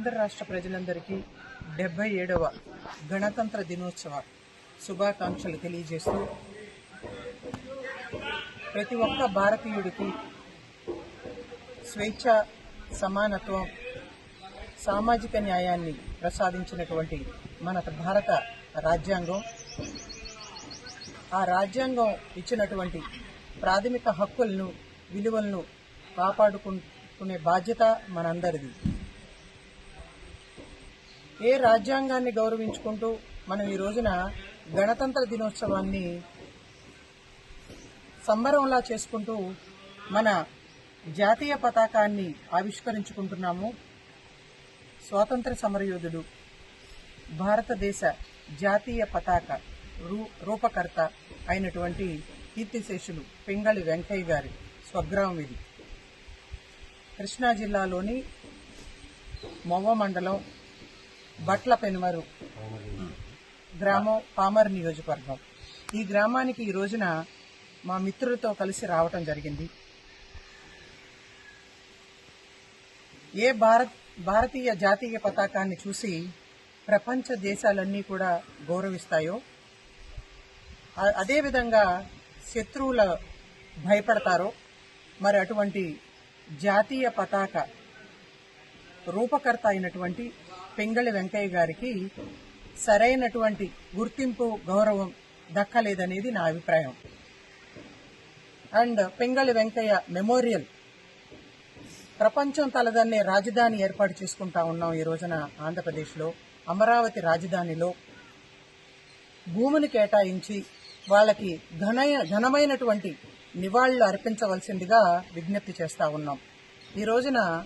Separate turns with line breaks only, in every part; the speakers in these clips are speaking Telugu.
ఆంధ్ర రాష్ట్ర ప్రజలందరికీ డెబ్బై ఏడవ గణతంత్ర దినోత్సవ శుభాకాంక్షలు తెలియజేస్తూ ప్రతి ఒక్క భారతీయుడికి స్వేచ్ఛ సమానత్వం సామాజిక న్యాయాన్ని ప్రసాదించినటువంటి మన భారత రాజ్యాంగం. ఆ రాజ్యాంగం ఇచ్చినటువంటి ప్రాథమిక హక్కులను విలువలను కాపాడుకుంటునే బాధ్యత మనందరిది. ఏ రాజ్యాంగాన్ని గౌరవించుకుంటూ మనం ఈ రోజున గణతంత్ర దినోత్సవాన్ని సంబరంలా చేసుకుంటూ మన జాతీయ పతాకాన్ని ఆవిష్కరించుకుంటున్నాము. స్వాతంత్ర సమరయోధుడు భారతదేశ జాతీయ పతాక రూ రూపకర్త అయినటువంటి కీర్తిశేషులు పింగళి వెంకయ్య గారి స్వగ్రామం ఇది. కృష్ణా జిల్లాలోని మొవ్వ మండలం బట్ల పెనుమరు. గ్రామం పామర్ నియోజకవర్గం. ఈ గ్రామానికి ఈ రోజున మా మిత్రులతో కలిసి రావటం జరిగింది. ఏ భారత్ భారతీయ జాతీయ పతాకాన్ని చూసి ప్రపంచ దేశాలన్నీ కూడా గౌరవిస్తాయో అదేవిధంగా శత్రువుల భయపడతారో మరి అటువంటి జాతీయ పతాక రూపకర్త అయినటువంటి పెంగళి వెంకయ్య గారికి సరైనటువంటి గుర్తింపు గౌరవం దక్కలేదనేది నా అభిప్రాయం. అండ్ పెంగళి వెంకయ్య మెమోరియల్ ప్రపంచం తలదన్నే రాజధాని ఏర్పాటు చేసుకుంటా ఉన్నాం ఈ రోజున ఆంధ్రప్రదేశ్లో అమరావతి రాజధానిలో. భూమిని కేటాయించి వాళ్ళకి ఘన ఘనమైనటువంటి నివాళులు అర్పించవలసిందిగా విజ్ఞప్తి చేస్తా ఉన్నాం. ఈ రోజున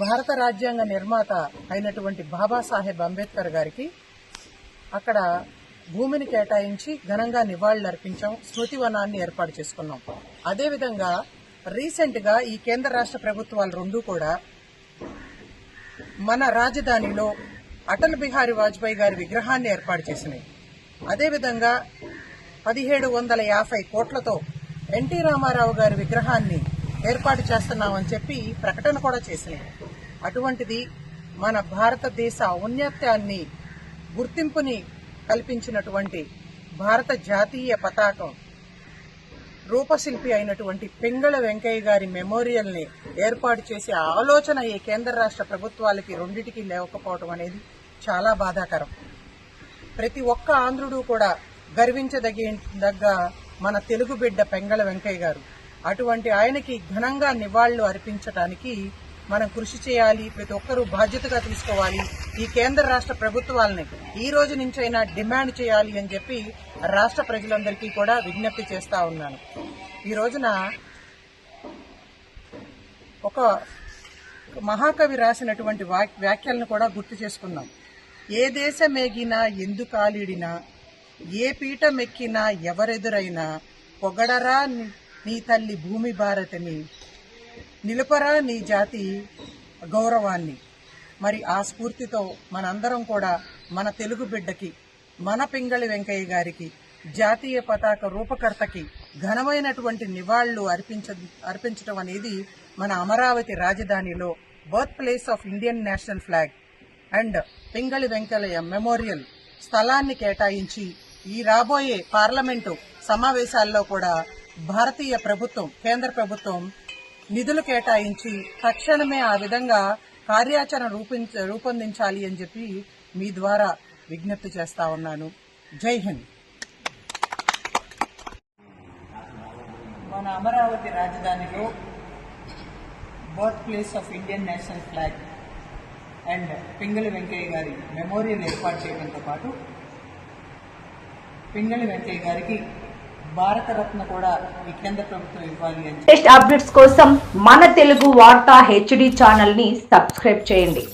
భారత రాజ్యాంగ నిర్మాత అయినటువంటి బాబాసాహెబ్ అంబేద్కర్ గారికి అక్కడ భూమిని కేటాయించి ఘనంగా నివాళులు స్మృతివనాన్ని ఏర్పాటు చేసుకున్నాం. అదేవిధంగా రీసెంట్గా ఈ కేంద్ర రాష్ట్ర ప్రభుత్వాలు రెండూ కూడా మన రాజధానిలో అటల్ బిహారీ వాజ్పేయి గారి విగ్రహాన్ని ఏర్పాటు చేసినాయి. అదేవిధంగా పదిహేడు వందల యాభై కోట్లతో ఎన్టీ రామారావు గారి విగ్రహాన్ని ఏర్పాటు చేస్తున్నామని చెప్పి ప్రకటన కూడా చేసినాయి అటువంటిది మన భారతదేశ ఔన్నత్యాన్ని గుర్తింపుని కల్పించినటువంటి భారత జాతీయ పతాకం రూపశిల్పి అయినటువంటి పింగళ వెంకయ్య గారి మెమోరియల్ని ఏర్పాటు చేసే ఆలోచన ఈ కేంద్ర రాష్ట్ర ప్రభుత్వాలకి రెండిటికి లేకపోవడం అనేది చాలా బాధాకరం. ప్రతి ఒక్క ఆంధ్రుడు కూడా గర్వించదగిన దగ్గ మన తెలుగు బిడ్డ పెంగళ వెంకయ్య గారు. అటువంటి ఆయనకి ఘనంగా నివాళులు అర్పించడానికి మనం కృషి చేయాలి ప్రతి ఒక్కరూ బాధ్యతగా తీసుకోవాలి. ఈ కేంద్ర రాష్ట్ర ప్రభుత్వాలని ఈ రోజు నుంచైనా డిమాండ్ చేయాలి అని చెప్పి రాష్ట్ర ప్రజలందరికీ కూడా విజ్ఞప్తి చేస్తా ఉన్నాను. ఈ రోజున ఒక మహాకవి రాసినటువంటి వాక్- వ్యాఖ్యలను కూడా గుర్తు చేసుకున్నాం ఏ దేశమేగినా ఎందుకాలిడినా ఏ పీఠమెక్కినా ఎవరెదురైనా పొగడరా నీ తల్లి భూమి భారతిని నిలుపరా నీ జాతి గౌరవాన్ని. మరి ఆ స్ఫూర్తితో మనందరం కూడా మన తెలుగు బిడ్డకి మన పింగళి వెంకయ్య గారికి జాతీయ పతాక రూపకర్తకి ఘనమైనటువంటి నివాళులు అర్పించ అర్పించడం అనేది మన అమరావతి రాజధానిలో birth place of Indian national flag and Pingali Venkayya memorial స్థలాన్ని కేటాయించి ఈ రాబోయే పార్లమెంటు సమావేశాల్లో కూడా భారతీయ ప్రభుత్వం కేంద్ర ప్రభుత్వం నిధులు కేటాయించి తక్షణమే ఆ విధంగా కార్యాచరణ రూపించ రూపొందించాలి అని చెప్పి మీ ద్వారా విజ్ఞప్తి చేస్తా ఉన్నాను. జై హింద్. మన అమరావతి రాజధానిలో birth place of Indian national flag and Pingali Venkayya గారి మెమోరియల్ ఏర్పాటు చేయడంతో పాటు పింగళి వెంకయ్య గారికి భారతరత్న కూడా ఈ కేంద్ర ప్రభుత్వం ఇవ్వాలి అని
లేటెస్ట్ అప్డేట్స్ కోసం మన తెలుగు వార్తా హెచ్డి ఛానల్ని సబ్స్క్రైబ్ చేయండి.